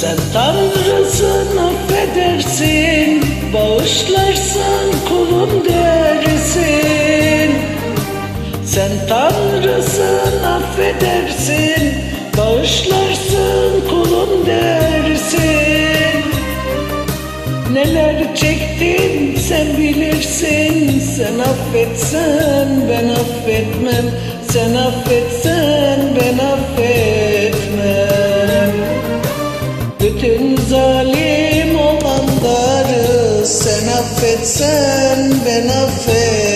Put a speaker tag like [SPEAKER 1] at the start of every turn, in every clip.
[SPEAKER 1] Sen Tanrısın affedersin. Bağışlarsan kulun dersin. Sen Tanrısın affedersin. Bağışlarsın kulun dersin. Neler çektim sen bilirsin. Sen affetsen ben affetmem. Sen affetsen ben affetmem zalim olanları sen affetsen ben affetmem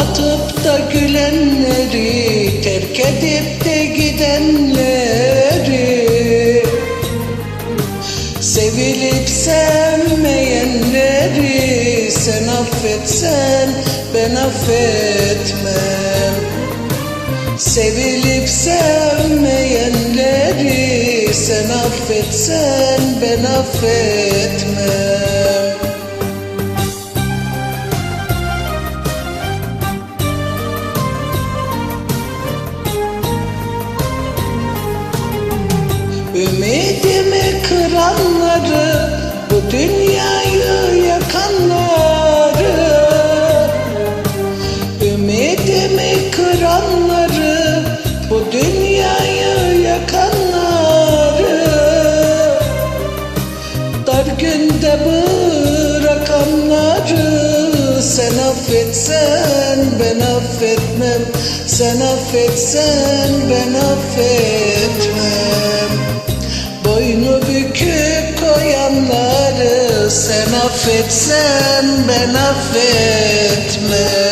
[SPEAKER 1] Ağlatıp da gülenleri terk edip de gidenleri. Sevilip sevmeyenleri sen affetsen ben affetmem. Sevilip sevmeyenleri sen affetsen ben affetmem Ümidimi kıranları Bu dünyayı yakanları. Ümidimi kıranları Bu dünyayı yakanları. Dar günde bırakanları Sen affetsen ben affetmem. Sen affetsen ben affetmem Sen affetsen ben affetmem